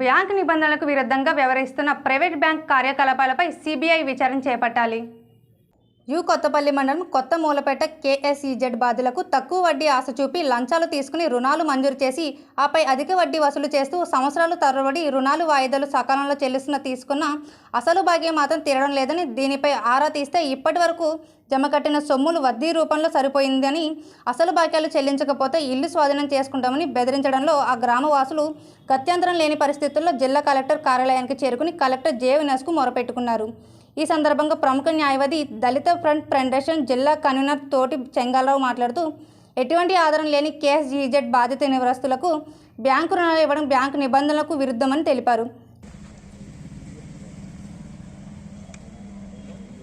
Bank నిబంధనలకు విరుద్ధంగా వ్యవహరిస్తున్న ప్రైవేట్ బ్యాంక్ కార్యకలాపాలపై సిబిఐ విచారణ చేపట్టాలి. యు కొత్తపల్లి మండలం కొత్త మూలపేట కేఎస్ఈజెడ్ బాధ్యులకు తక్కువ వడ్డీ ఆశ చూపి లంచాలు తీసుకుని రుణాలు మంజూరు చేసి ఆపై అధిక వడ్డీ వసూలు చేస్తూ సంవత్సరాలు తరబడి రుణాలు వాయిదాలు సకాలంలో చెల్లిస్తున్న తీసుకున్న అసలు భాగ్యం మాత్రం తీరడం లేదని దీనిపై ఆరా తీస్తే ఇప్పటి వరకు జమ కట్టిన సొమ్ములు వడ్డీ రూపంలో సరిపోయిందని అసలు బాక్యాలు చెల్లించకపోతే ఇల్లు స్వాధీనం చేసుకుంటామని బెదిరించడంలో ఆ గ్రామవాసులు గత్యంతరం లేని పరిస్థితుల్లో జిల్లా కలెక్టర్ కార్యాలయానికి చేరుకుని కలెక్టర్ జే వినస్కు మొరపెట్టుకున్నారు. ఈ సందర్భంగా ప్రముఖ న్యాయవాది దళిత ఫ్రంట్ ఫెడరేషన్ జిల్లా కన్వీనర్ తోటి చెంగాలరావు మాట్లాడుతూ ఎటువంటి ఆధారం లేని కేఎస్ జీజెడ్ బాధిత నివరస్తులకు బ్యాంకు రుణాలు ఇవ్వడం బ్యాంకు నిబంధనలకు విరుద్ధమని తెలిపారు.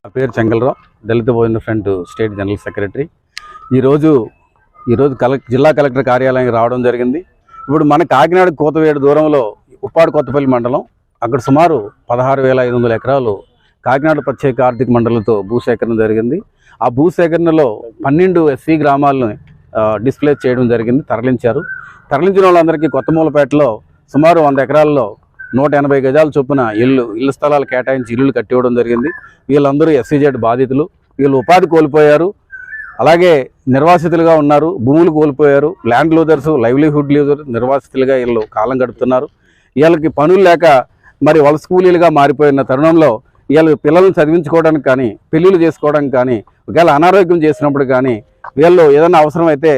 నా పేరు చెంగలరావు దళిత భోజన ఫ్రంట్ స్టేట్ జనరల్ సెక్రటరీ. ఈరోజు ఈరోజు కలెక్ట్ జిల్లా కలెక్టర్ కార్యాలయానికి రావడం జరిగింది. ఇప్పుడు మన కాకినాడ కోతవేడు దూరంలో ఉప్పాడు కొత్తపల్లి మండలం అక్కడ సుమారు పదహారు వేల ఐదు వందల ఎకరాలు కాకినాడ ప్రత్యేక ఆర్థిక మండలితో భూసేకరణ జరిగింది. ఆ భూసేకరణలో పన్నెండు ఎస్సీ గ్రామాలను డిస్ప్లే చేయడం జరిగింది తరలించారు. తరలించిన వాళ్ళందరికీ కొత్త మూలపేటలో సుమారు వంద ఎకరాల్లో నూట ఎనభై గజాల చొప్పున ఇల్లు ఇల్లు స్థలాలు కేటాయించి ఇల్లులు కట్టివ్వడం జరిగింది. వీళ్ళందరూ ఎస్సీజెడ్ బాధితులు. వీళ్ళు ఉపాధి కోల్పోయారు. అలాగే నిర్వాసితులుగా ఉన్నారు భూములు కోల్పోయారు. ల్యాండ్ లూజర్స్ లైవ్లీహుడ్ లూజర్ నిర్వాసితులుగా వీళ్ళు కాలం గడుపుతున్నారు. వీళ్ళకి పనులు లేక మరి వలస కూలీలుగా మారిపోయిన తరుణంలో వీళ్ళు పిల్లల్ని చదివించుకోవడానికి కానీ పెళ్ళిళ్ళు చేసుకోవడానికి కానీ ఒకవేళ అనారోగ్యం చేసినప్పుడు కానీ వీళ్ళు ఏదైనా అవసరమైతే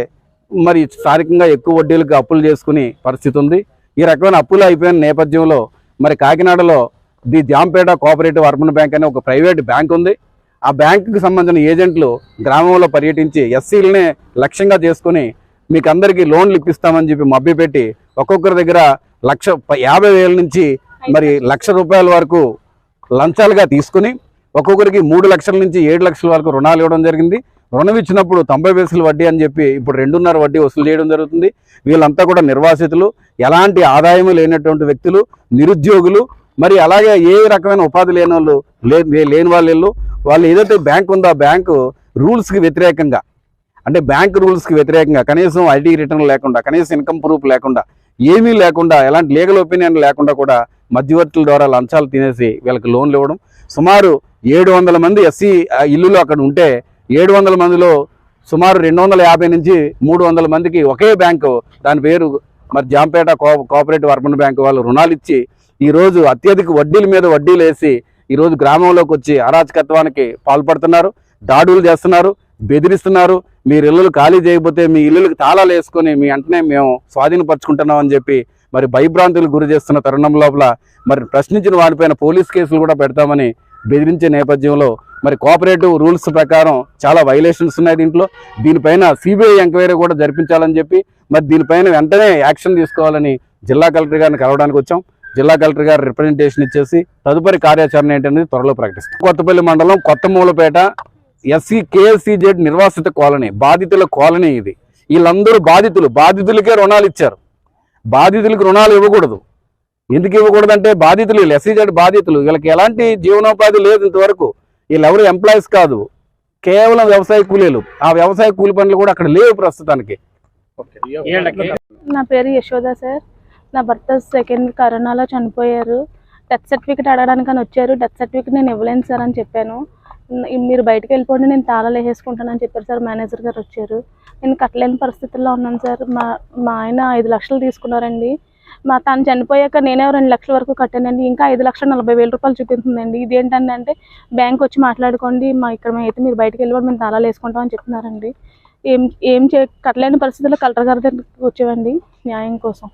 మరి స్థానికంగా ఎక్కువ వడ్డీలకు అప్పులు చేసుకుని పరిస్థితి ఉంది. ఈ రకమైన అప్పులు అయిపోయిన నేపథ్యంలో మరి కాకినాడలో the Jampeta cooperative urban bank అనే ఒక ప్రైవేట్ బ్యాంక్ ఉంది. ఆ బ్యాంకుకి సంబంధించిన ఏజెంట్లు గ్రామంలో పర్యటించి ఎస్సీలనే లక్ష్యంగా చేసుకుని మీకు అందరికీ లోన్లు ఇప్పిస్తామని చెప్పి మభ్యపెట్టి ఒక్కొక్కరి దగ్గర లక్ష యాభై వేల నుంచి మరి లక్ష రూపాయల వరకు లంచాలుగా తీసుకుని ఒక్కొక్కరికి మూడు లక్షల నుంచి ఏడు లక్షల వరకు రుణాలు ఇవ్వడం జరిగింది. రుణం ఇచ్చినప్పుడు తొంభై పైసలు వడ్డీ అని చెప్పి ఇప్పుడు రెండున్నర వడ్డీ వసూలు చేయడం జరుగుతుంది. వీళ్ళంతా కూడా నిర్వాసితులు ఎలాంటి ఆదాయం లేనటువంటి వ్యక్తులు నిరుద్యోగులు మరి అలాగే ఏ రకమైన ఉపాధి లేని వాళ్ళు లేని వాళ్ళు వాళ్ళు ఏదైతే బ్యాంక్ ఉందో ఆ బ్యాంకు రూల్స్కి వ్యతిరేకంగా అంటే బ్యాంక్ రూల్స్కి వ్యతిరేకంగా కనీసం ఐటీ రిటర్న్ లేకుండా కనీసం ఇన్కమ్ ప్రూఫ్ లేకుండా ఏమీ లేకుండా ఎలాంటి లీగల్ ఒపీనియన్ లేకుండా కూడా మధ్యవర్తుల ద్వారా లంచాలు తినేసి వీళ్ళకి లోన్లు ఇవ్వడం. సుమారు ఏడు వందల మంది ఎస్సీ ఇల్లులు అక్కడ ఉంటే ఏడు వందల మందిలో సుమారు రెండు వందల యాభై నుంచి మూడు వందల మందికి ఒకే బ్యాంకు. దాని పేరు మరి Jampeta co cooperative urban bank వాళ్ళు రుణాలు ఇచ్చి ఈరోజు అత్యధిక వడ్డీల మీద వడ్డీలు వేసి ఈరోజు గ్రామంలోకి వచ్చి అరాచకత్వానికి పాల్పడుతున్నారు. దాడులు చేస్తున్నారు బెదిరిస్తున్నారు. మీరు ఇల్లులు ఖాళీ చేయకపోతే మీ ఇల్లులకు తాళాలు వేసుకొని మీ వెంటనే మేము స్వాధీనపరుచుకుంటున్నాం అని చెప్పి మరి భయభ్రాంతులు గురి చేస్తున్న తరుణం లోపల మరి ప్రశ్నించిన వారిపైన పోలీస్ కేసులు కూడా పెడతామని బెదిరించే నేపథ్యంలో మరి కోఆపరేటివ్ రూల్స్ ప్రకారం చాలా వైలేషన్స్ ఉన్నాయి దీంట్లో. దీనిపైన సిబిఐ ఎంక్వైరీ కూడా జరిపించాలని చెప్పి మరి దీనిపైన వెంటనే యాక్షన్ తీసుకోవాలని జిల్లా కలెక్టర్ గారిని కలవడానికి వచ్చాం. జిల్లా కలెక్టర్ గారు రిప్రజెంటేషన్ ఇచ్చేసి తదుపరి కార్యాచరణ ఏంటనేది త్వరలో ప్రకటిస్తాం. కొత్తపల్లి మండలం కొత్త మూలపేట ఎస్సీ కేఎస్సీజెడ్ నిర్వాసిత కాలనీ బాధితుల కాలనీ ఇది. వీళ్ళందరూ బాధితులు. బాధితులకే రుణాలు ఇచ్చారు. బాధితులకు రుణాలు ఇవ్వకూడదు. ఎందుకు ఇవ్వకూడదు అంటే బాధితులు వీళ్ళు ఎస్సీజెడ్ బాధితులు వీళ్ళకి ఎలాంటి జీవనోపాధి లేదు ఇంతవరకు. వీళ్ళు ఎవరు ఎంప్లాయీస్ కాదు. కేవలం వ్యవసాయ కూలీలు. ఆ వ్యవసాయ కూలి పనులు కూడా అక్కడ లేవు ప్రస్తుతానికి. నా పేరు యశోద సార్. నా భర్త సెకండ్ కరోనాలో చనిపోయారు. డెత్ సర్టిఫికేట్ అడగడానికి అని వచ్చారు. డెత్ సర్టిఫికేట్ నేను ఇవ్వలేను సార్ అని చెప్పాను. మీరు బయటకు వెళ్ళిపోండి నేను తాళాలు వేసుకుంటానని చెప్పారు సార్ మేనేజర్ గారు వచ్చారు. నేను కట్టలేని పరిస్థితుల్లో ఉన్నాను సార్. మా మా ఆయన ఐదు లక్షలు తీసుకున్నారండి. మా తను చనిపోయాక నేనే రెండు లక్షల వరకు కట్టానండి. ఇంకా ఐదు లక్షల నలభై వేల రూపాయలు చూపిస్తుందండి ఇది ఏంటంటే అంటే బ్యాంక్ వచ్చి మాట్లాడుకోండి మా ఇక్కడ మేము అయితే మీరు బయటకు వెళ్ళిపోండి మేము తాళాలు వేసుకుంటాం అని చెప్తున్నారండి. ఏం ఏం చే కట్టలేని పరిస్థితుల్లో కలెక్టర్ గారి దగ్గరికి వచ్చేవండి న్యాయం కోసం.